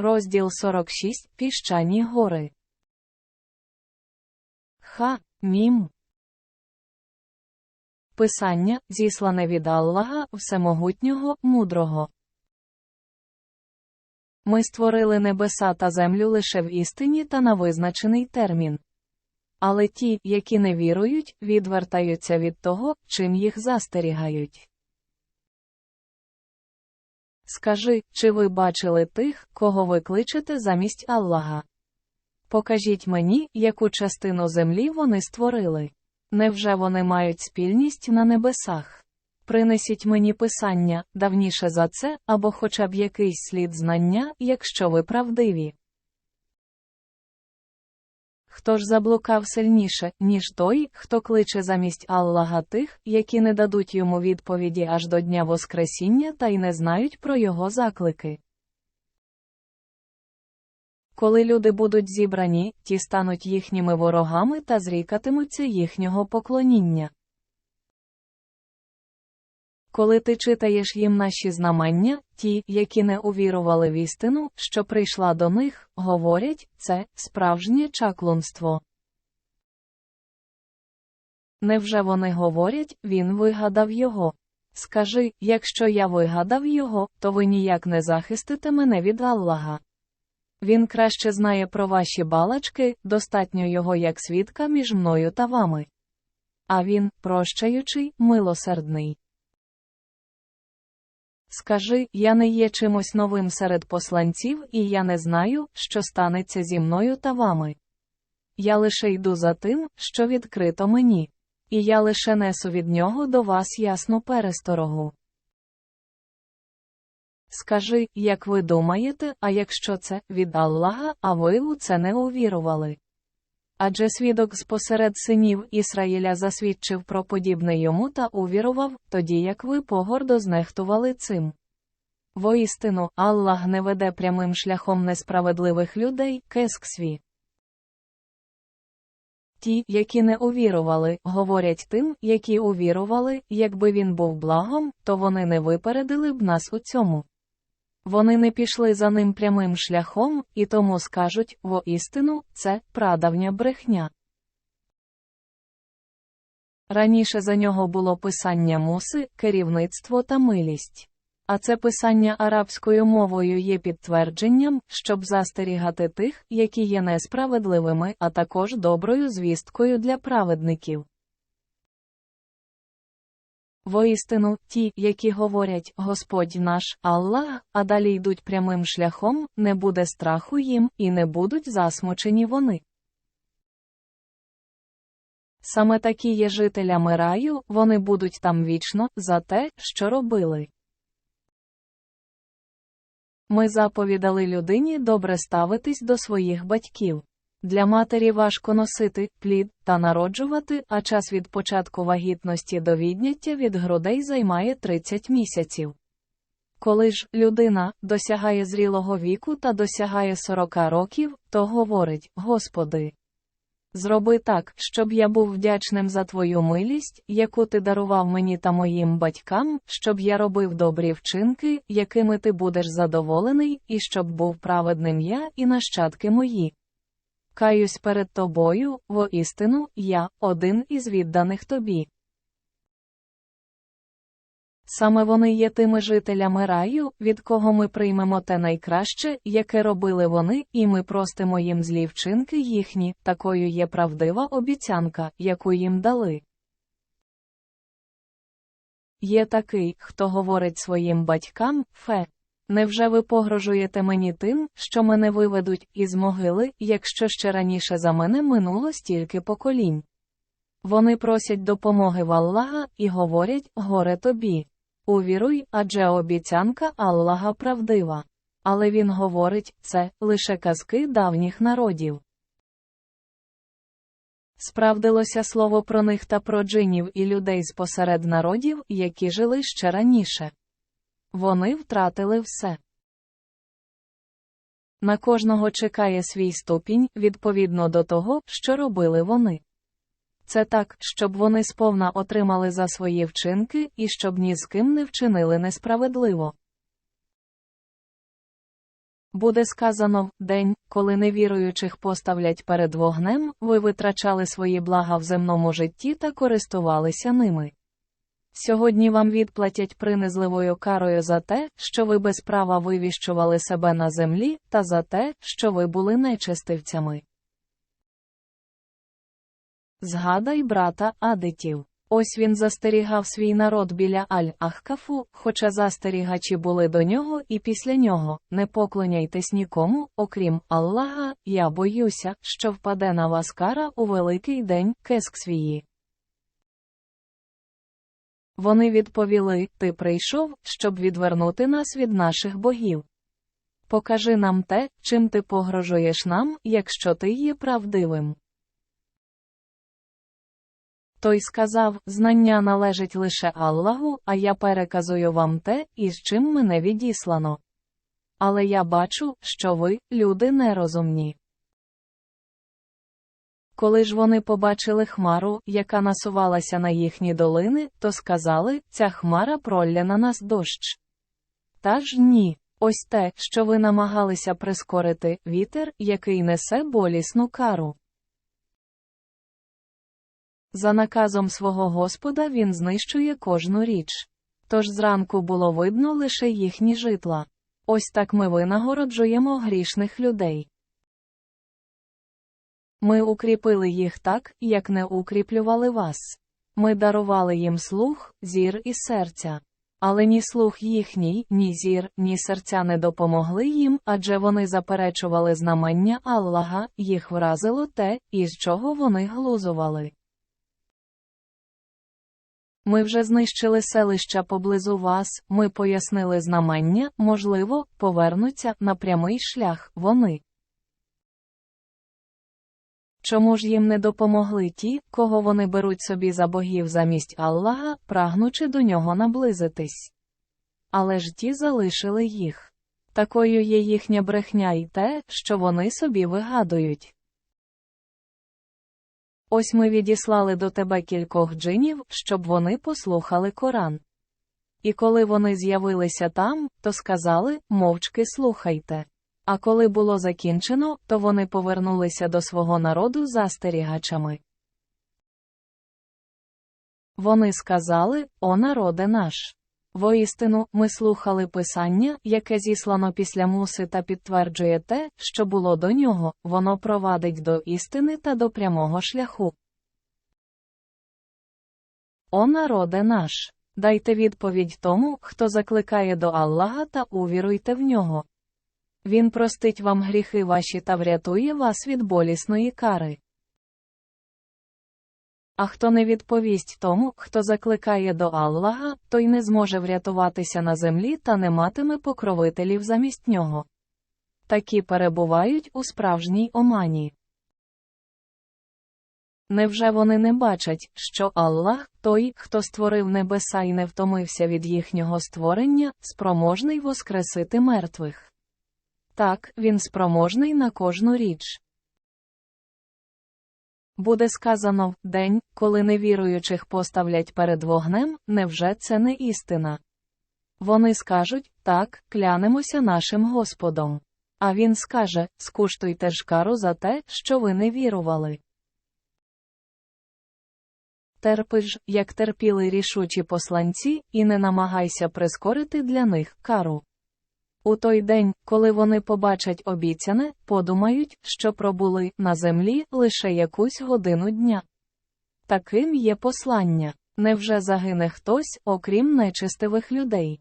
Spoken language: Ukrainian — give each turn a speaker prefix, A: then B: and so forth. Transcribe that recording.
A: Розділ 46 Піщані гори. Ха, мім. Писання, зіслане від Аллаха, Всемогутнього, мудрого. Ми створили небеса та землю лише в істині та на визначений термін. Але ті, які не вірують, відвертаються від того, чим їх застерігають. Скажи, чи ви бачили тих, кого ви кличете замість Аллаха? Покажіть мені, яку частину землі вони створили. Невже вони мають спільність на небесах? Принесіть мені писання, давніше за це, або хоча б якийсь слід знання, якщо ви правдиві. Хто ж заблукав сильніше, ніж той, хто кличе замість Аллаха тих, які не дадуть йому відповіді аж до Дня Воскресіння та й не знають про його заклики. Коли люди будуть зібрані, ті стануть їхніми ворогами та зрікатимуться їхнього поклоніння. Коли ти читаєш їм наші знамення, ті, які не увірували в істину, що прийшла до них, говорять, це справжнє чаклунство. Невже вони говорять, він вигадав його? Скажи, якщо я вигадав його, то ви ніяк не захистите мене від Аллаха. Він краще знає про ваші балачки, достатньо його як свідка між мною та вами. А він, прощаючий, милосердний. Скажи, я не є чимось новим серед посланців, і я не знаю, що станеться зі мною та вами. Я лише йду за тим, що відкрито мені, і я лише несу від нього до вас ясну пересторогу. Скажи, як ви думаєте, а якщо це від Аллаха, а ви у це не увірували? Адже свідок спосеред синів Ісраїля засвідчив про подібне йому та увірував, тоді як ви погордо знехтували цим. Воістину, Аллах не веде прямим шляхом несправедливих людей, кесксві. Ті, які не увірували, говорять тим, які увірували, якби він був благом, то вони не випередили б нас у цьому. Вони не пішли за ним прямим шляхом, і тому скажуть воістину, це прадавня брехня. Раніше за нього було писання муси, керівництво та милість. А це писання арабською мовою є підтвердженням, щоб застерігати тих, які є несправедливими, а також доброю звісткою для праведників. Воістину, ті, які говорять Господь наш Аллах, а далі йдуть прямим шляхом, не буде страху їм, і не будуть засмучені вони. Саме такі є жителями раю, вони будуть там вічно, за те, що робили. Ми заповідали людині добре ставитись до своїх батьків. Для матері важко носити плід та народжувати, а час від початку вагітності до відняття від грудей займає 30 місяців. Коли ж людина досягає зрілого віку та досягає 40 років, то говорить: Господи, зроби так, щоб я був вдячним за Твою милість, яку ти дарував мені та моїм батькам, щоб я робив добрі вчинки, якими ти будеш задоволений, і щоб був праведним я і нащадки мої. Каюсь перед тобою, воістину, я один із відданих тобі. Саме вони є тими жителями раю, від кого ми приймемо те найкраще, яке робили вони, і ми простимо їм злі вчинки їхні, такою є правдива обіцянка, яку їм дали. Є такий, хто говорить своїм батькам фе. Невже ви погрожуєте мені тим, що мене виведуть із могили, якщо ще раніше за мене минуло стільки поколінь? Вони просять допомоги в Аллаха і говорять горе тобі. Увіруй, адже обіцянка Аллаха правдива. Але він говорить це лише казки давніх народів. Справдилося слово про них та про джинів і людей з посеред народів, які жили ще раніше. Вони втратили все. На кожного чекає свій ступінь відповідно до того, що робили вони. Це так, щоб вони сповна отримали за свої вчинки і щоб ні з ким не вчинили несправедливо. Буде сказано в день, коли невіруючих поставлять перед вогнем, ви витрачали свої блага в земному житті та користувалися ними. Сьогодні вам відплатять принизливою карою за те, що ви без права вивіщували себе на землі, та за те, що ви були нечестивцями. Згадай брата Адитів. Ось він застерігав свій народ біля Аль-Ахкафу, хоча застерігачі були до нього і після нього. Не поклоняйтесь нікому, окрім Аллаха, я боюся, що впаде на вас кара у великий день кеск свії. Вони відповіли: Ти прийшов, щоб відвернути нас від наших богів. Покажи нам те, чим ти погрожуєш нам, якщо ти є правдивим. Той сказав: Знання належить лише Аллаху, а я переказую вам те, із чим мене відіслано. Але я бачу, що ви, люди нерозумні. Коли ж вони побачили хмару, яка насувалася на їхні долини, то сказали, ця хмара пролля на нас дощ. Та ж ні. Ось те, що ви намагалися прискорити, вітер, який несе болісну кару. За наказом свого Господа він знищує кожну річ. Тож зранку було видно лише їхні житла. Ось так ми винагороджуємо грішних людей. Ми укріпили їх так, як не укріплювали вас. Ми дарували їм слух, зір і серця. Але ні слух їхній, ні зір, ні серця не допомогли їм, адже вони заперечували знамення Аллаха, їх вразило те, із чого вони глузували. Ми вже знищили селища поблизу вас, ми пояснили знамення, можливо, повернуться на прямий шлях вони. Чому ж їм не допомогли ті, кого вони беруть собі за богів замість Аллаха, прагнучи до нього наблизитись? Але ж ті залишили їх. Такою є їхня брехня і те, що вони собі вигадують. Ось ми відіслали до тебе кількох джинів, щоб вони послухали Коран. І коли вони з'явилися там, то сказали мовчки слухайте. А коли було закінчено, то вони повернулися до свого народу застерігачами. Вони сказали, О народе наш. Воістину, ми слухали писання, яке зіслано після муси та підтверджує те, що було до нього, воно провадить до істини та до прямого шляху. О народе наш. Дайте відповідь тому, хто закликає до Аллаха та увіруйте в нього. Він простить вам гріхи ваші та врятує вас від болісної кари. А хто не відповість тому, хто закликає до Аллаха, той не зможе врятуватися на землі та не матиме покровителів замість нього. Такі перебувають у справжній омані. Невже вони не бачать, що Аллах, той, хто створив небеса і не втомився від їхнього створення, спроможний воскресити мертвих? Так, він спроможний на кожну річ. Буде сказано в день, коли невіруючих поставлять перед вогнем, невже це не істина? Вони скажуть так, клянемося нашим Господом. А він скаже скуштуйте ж кару за те, що ви не вірували. Терпи ж, як терпіли рішучі посланці, і не намагайся прискорити для них кару. У той день, коли вони побачать обіцяне, подумають, що пробули на землі лише якусь годину дня. Таким є послання невже загине хтось, окрім нечистивих людей?